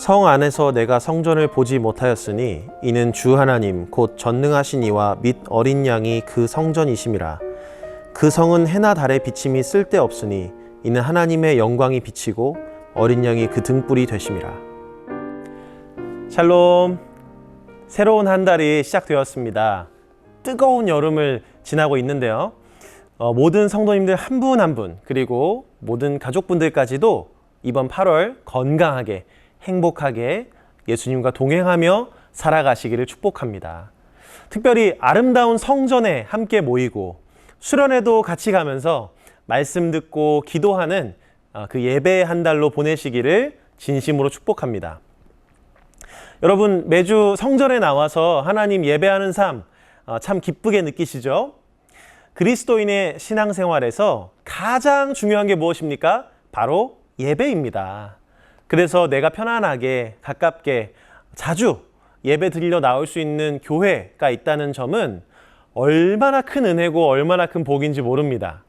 성 안에서 내가 성전을 보지 못하였으니 이는 주 하나님 곧 전능하신 이와 및 어린 양이 그 성전이심이라. 그 성은 해나 달의 비침이 쓸데없으니 이는 하나님의 영광이 비치고 어린 양이 그 등불이 되심이라. 샬롬. 새로운 한 달이 시작되었습니다. 뜨거운 여름을 지나고 있는데요. 어, 모든 성도님들 한 분 한분 그리고 모든 가족분들까지도 이번 8월 건강하게 행복하게 예수님과 동행하며 살아가시기를 축복합니다. 특별히 아름다운 성전에 함께 모이고 수련회도 같이 가면서 말씀 듣고 기도하는 어, 그 예배 한 달로 보내시기를 진심으로 축복합니다. 여러분 매주 성전에 나와서 하나님 예배하는 삶 참 기쁘게 느끼시죠? 그리스도인의 신앙생활에서 가장 중요한 게 무엇입니까? 바로 예배입니다. 그래서 내가 편안하게 가깝게 자주 예배 드리러 나올 수 있는 교회가 있다는 점은 얼마나 큰 은혜고 얼마나 큰 복인지 모릅니다.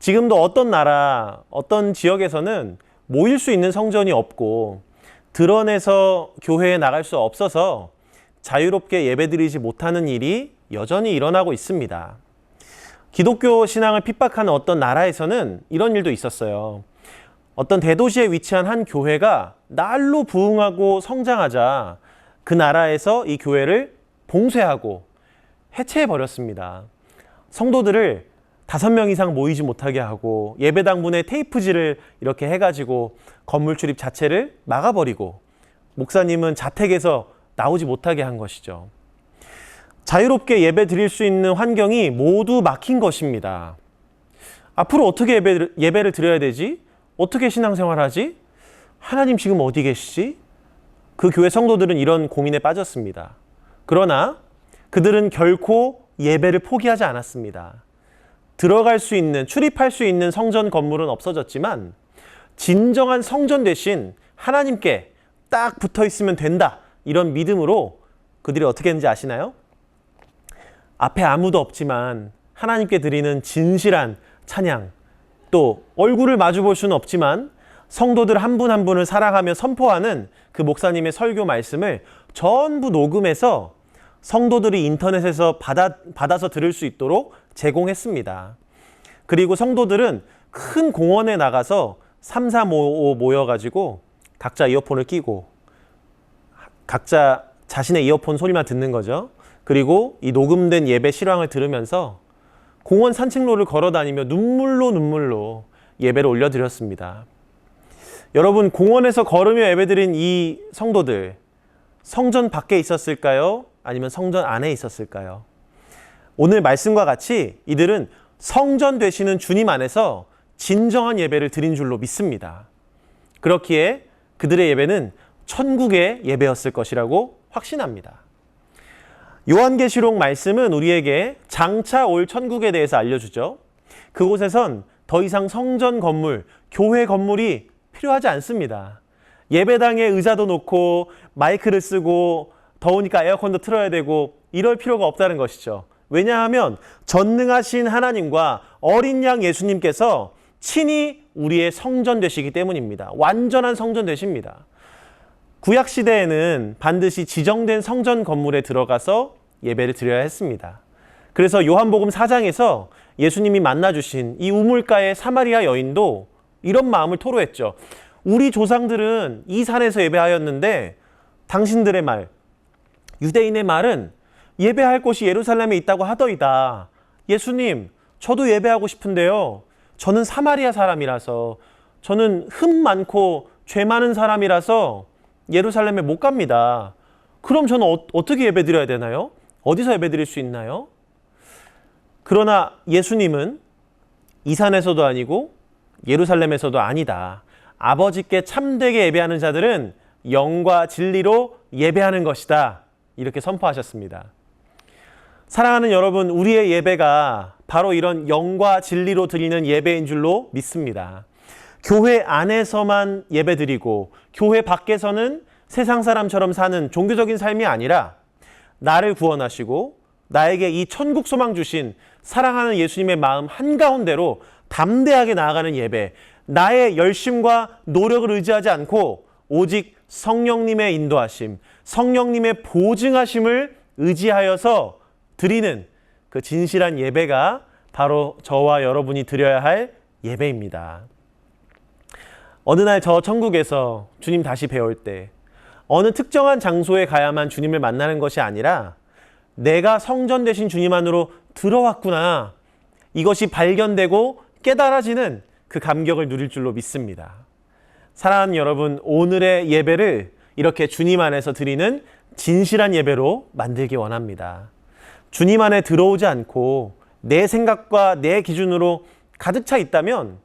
지금도 어떤 나라, 어떤 지역에서는 모일 수 있는 성전이 없고 드러내서 교회에 나갈 수 없어서 자유롭게 예배드리지 못하는 일이 여전히 일어나고 있습니다. 기독교 신앙을 핍박하는 어떤 나라에서는 이런 일도 있었어요. 어떤 대도시에 위치한 한 교회가 날로 부흥하고 성장하자 그 나라에서 이 교회를 봉쇄하고 해체해 버렸습니다. 성도들을 다섯 명 이상 모이지 못하게 하고 예배당 문에 테이프질을 이렇게 해가지고 건물 출입 자체를 막아버리고 목사님은 자택에서 나오지 못하게 한 것이죠. 자유롭게 예배 드릴 수 있는 환경이 모두 막힌 것입니다. 앞으로 어떻게 예배, 예배를 드려야 되지? 어떻게 신앙생활 하지? 하나님 지금 어디 계시지? 그 교회 성도들은 이런 고민에 빠졌습니다. 그러나 그들은 결코 예배를 포기하지 않았습니다. 들어갈 수 있는, 출입할 수 있는 성전 건물은 없어졌지만 진정한 성전 대신 하나님께 딱 붙어 있으면 된다. 이런 믿음으로 그들이 어떻게 했는지 아시나요? 앞에 아무도 없지만 하나님께 드리는 진실한 찬양, 또 얼굴을 마주 볼 수는 없지만 성도들 한 분 한 분을 사랑하며 선포하는 그 목사님의 설교 말씀을 전부 녹음해서 성도들이 인터넷에서 받아, 받아서 들을 수 있도록 제공했습니다. 그리고 성도들은 큰 공원에 나가서 3, 4, 5 모여가지고 각자 이어폰을 끼고 각자 자신의 이어폰 소리만 듣는 거죠. 그리고 이 녹음된 예배 실황을 들으면서 공원 산책로를 걸어 다니며 눈물로 눈물로 예배를 올려드렸습니다. 여러분, 공원에서 걸으며 예배드린 이 성도들, 성전 밖에 있었을까요? 아니면 성전 안에 있었을까요? 오늘 말씀과 같이 이들은 성전 되시는 주님 안에서 진정한 예배를 드린 줄로 믿습니다. 그렇기에 그들의 예배는 천국의 예배였을 것이라고 확신합니다. 요한계시록 말씀은 우리에게 장차 올 천국에 대해서 알려주죠. 그곳에선 더 이상 성전 건물, 교회 건물이 필요하지 않습니다. 예배당에 의자도 놓고 마이크를 쓰고 더우니까 에어컨도 틀어야 되고 이럴 필요가 없다는 것이죠. 왜냐하면 전능하신 하나님과 어린 양 예수님께서 친히 우리의 성전 되시기 때문입니다. 완전한 성전 되십니다. 구약 시대에는 반드시 지정된 성전 건물에 들어가서 예배를 드려야 했습니다. 그래서 요한복음 4장에서 예수님이 만나 주신 이 우물가의 사마리아 여인도 이런 마음을 토로했죠. 우리 조상들은 이 산에서 예배하였는데 당신들의 말, 유대인의 말은 예배할 곳이 예루살렘에 있다고 하더이다. 예수님, 저도 예배하고 싶은데요. 저는 사마리아 사람이라서 저는 흠 많고 죄 많은 사람이라서 예루살렘에 못 갑니다. 그럼 저는 어, 떻게 예배 드려야 되나요? 어디서 예배 드릴 수 있나요? 그러나 예수님은 이 산에서도 아니고 예루살렘에서도 아니다. 아버지께 참되게 예배하는 자들은 영과 진리로 예배하는 것이다. 이렇게 선포하셨습니다. 사랑하는 여러분, 우리의 예배가 바로 이런 영과 진리로 드리는 예배인 줄로 믿습니다. 교회 안에서만 예배 드리고 교회 밖에서는 세상 사람처럼 사는 종교적인 삶이 아니라 나를 구원하시고 나에게 이 천국 소망 주신 사랑하는 예수님의 마음 한가운데로 담대하게 나아가는 예배, 나의 열심과 노력을 의지하지 않고 오직 성령님의 인도하심, 성령님의 보증하심을 의지하여서 드리는 그 진실한 예배가 바로 저와 여러분이 드려야 할 예배입니다. 어느 날 저 천국에서 주님 다시 배울 때 어느 특정한 장소에 가야만 주님을 만나는 것이 아니라 내가 성전 되신 주님 안으로 들어왔구나. 이것이 발견되고 깨달아지는 그 감격을 누릴 줄로 믿습니다. 사랑하는 여러분, 오늘의 예배를 이렇게 주님 안에서 드리는 진실한 예배로 만들기 원합니다. 주님 안에 들어오지 않고 내 생각과 내 기준으로 가득 차 있다면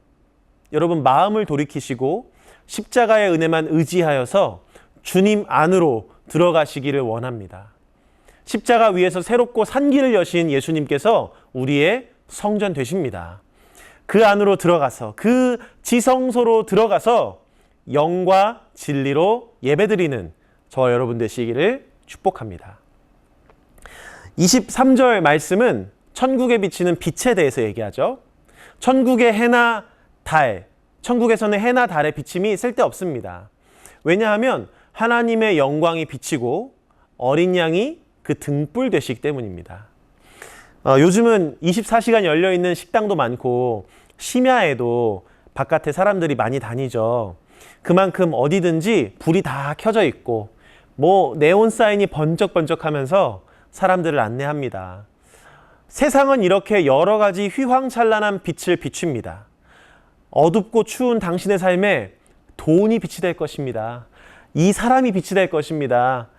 여러분 마음을 돌이키시고 십자가의 은혜만 의지하여서 주님 안으로 들어가시기를 원합니다. 십자가 위에서 새롭고 산 길을 여신 예수님께서 우리의 성전 되십니다. 그 안으로 들어가서 그 지성소로 들어가서 영과 진리로 예배드리는 저와 여러분 되시기를 축복합니다. 23절 말씀은 천국에 비치는 빛에 대해서 얘기하죠. 천국의 해나 달, 천국에서는 해나 달의 비침이 쓸데없습니다. 왜냐하면 하나님의 영광이 비치고 어린 양이 그 등불 되시기 때문입니다. 어, 요즘은 24시간 열려 있는 식당도 많고 심야에도 바깥에 사람들이 많이 다니죠. 그만큼 어디든지 불이 다 켜져 있고 뭐 네온 사인이 번쩍번쩍하면서 사람들을 안내합니다. 세상은 이렇게 여러 가지 휘황찬란한 빛을 비춥니다. 어둡고 추운 당신의 삶에 돈이 빛이 될 것입니다. 이 사람이 빛이 될 것입니다.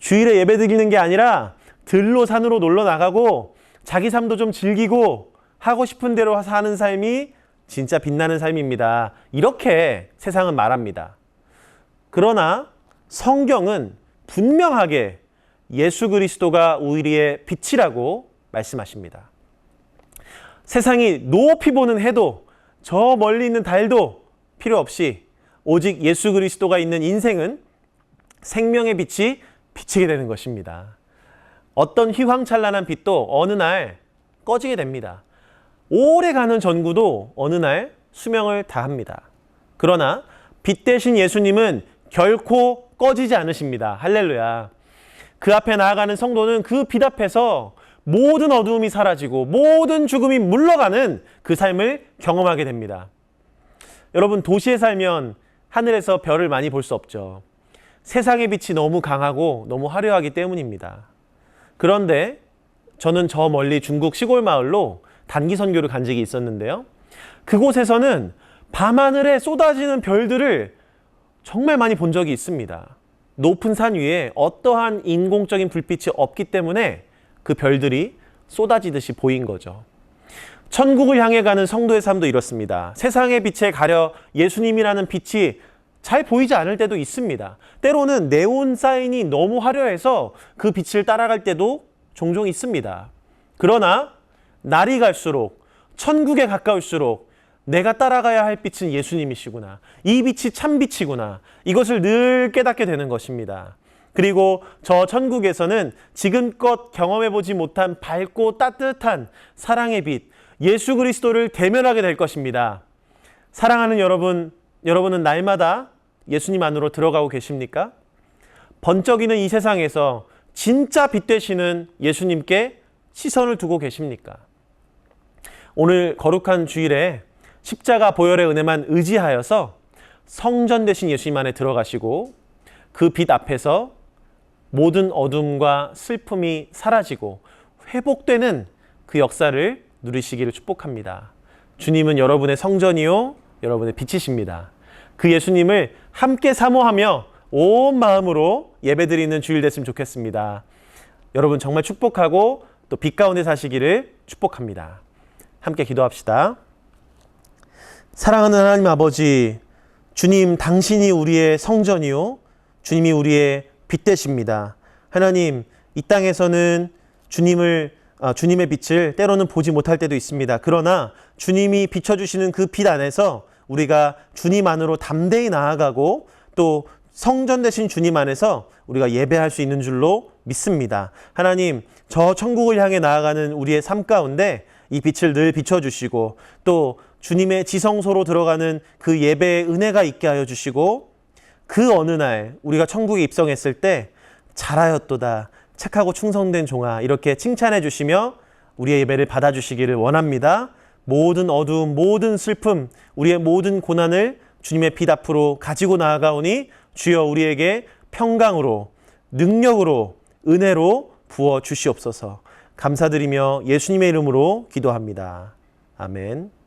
주일에 예배 드리는 게 아니라 들로 산으로 놀러 나가고 자기 삶도 좀 즐기고 하고 싶은 대로 사는 삶이 진짜 빛나는 삶입니다. 이렇게 세상은 말합니다. 그러나 성경은 분명하게 예수 그리스도가 우리의 빛이라고 말씀하십니다. 세상이 높이 보는 해도 저 멀리 있는 달도 필요 없이 오직 예수 그리스도가 있는 인생은 생명의 빛이 비치게 되는 것입니다. 어떤 휘황찬란한 빛도 어느 날 꺼지게 됩니다. 오래 가는 전구도 어느 날 수명을 다합니다. 그러나 빛 대신 예수님은 결코 꺼지지 않으십니다. 할렐루야. 그 앞에 나아가는 성도는 그 빛 앞에서 모든 어두움이 사라지고 모든 죽음이 물러가는 그 삶을 경험하게 됩니다. 여러분, 도시에 살면 하늘에서 별을 많이 볼 수 없죠. 세상의 빛이 너무 강하고 너무 화려하기 때문입니다. 그런데 저는 저 멀리 중국 시골 마을로 단기 선교를 간 적이 있었는데요. 그곳에서는 밤하늘에 쏟아지는 별들을 정말 많이 본 적이 있습니다. 높은 산 위에 어떠한 인공적인 불빛이 없기 때문에 그 별들이 쏟아지듯이 보인 거죠. 천국을 향해 가는 성도의 삶도 이렇습니다. 세상의 빛에 가려 예수님이라는 빛이 잘 보이지 않을 때도 있습니다. 때로는 네온 사인이 너무 화려해서 그 빛을 따라갈 때도 종종 있습니다. 그러나 날이 갈수록 천국에 가까울수록 내가 따라가야 할 빛은 예수님이시구나. 이 빛이 참 빛이구나. 이것을 늘 깨닫게 되는 것입니다. 그리고 저 천국에서는 지금껏 경험해 보지 못한 밝고 따뜻한 사랑의 빛, 예수 그리스도를 대면하게 될 것입니다. 사랑하는 여러분, 여러분은 날마다 예수님 안으로 들어가고 계십니까? 번쩍이는 이 세상에서 진짜 빛 되시는 예수님께 시선을 두고 계십니까? 오늘 거룩한 주일에 십자가 보혈의 은혜만 의지하여서 성전 되신 예수님 안에 들어가시고 그 빛 앞에서 모든 어둠과 슬픔이 사라지고 회복되는 그 역사를 누리시기를 축복합니다. 주님은 여러분의 성전이요, 여러분의 빛이십니다. 그 예수님을 함께 사모하며 온 마음으로 예배드리는 주일 됐으면 좋겠습니다. 여러분 정말 축복하고 또 빛 가운데 사시기를 축복합니다. 함께 기도합시다. 사랑하는 하나님 아버지, 주님 당신이 우리의 성전이요, 주님이 우리의 빛 되십니다. 하나님, 이 땅에서는 주님을 아, 주님의 빛을 때로는 보지 못할 때도 있습니다. 그러나 주님이 비춰주시는 그 빛 안에서 우리가 주님 안으로 담대히 나아가고 또 성전 되신 주님 안에서 우리가 예배할 수 있는 줄로 믿습니다. 하나님, 저 천국을 향해 나아가는 우리의 삶 가운데 이 빛을 늘 비춰주시고 또 주님의 지성소로 들어가는 그 예배의 은혜가 있게 하여 주시고 그 어느 날 우리가 천국에 입성했을 때 잘하였도다 착하고 충성된 종아 이렇게 칭찬해 주시며 우리의 예배를 받아주시기를 원합니다. 모든 어두움, 모든 슬픔, 우리의 모든 고난을 주님의 빛 앞으로 가지고 나아가오니 주여 우리에게 평강으로 능력으로 은혜로 부어 주시옵소서. 감사드리며 예수님의 이름으로 기도합니다. 아멘.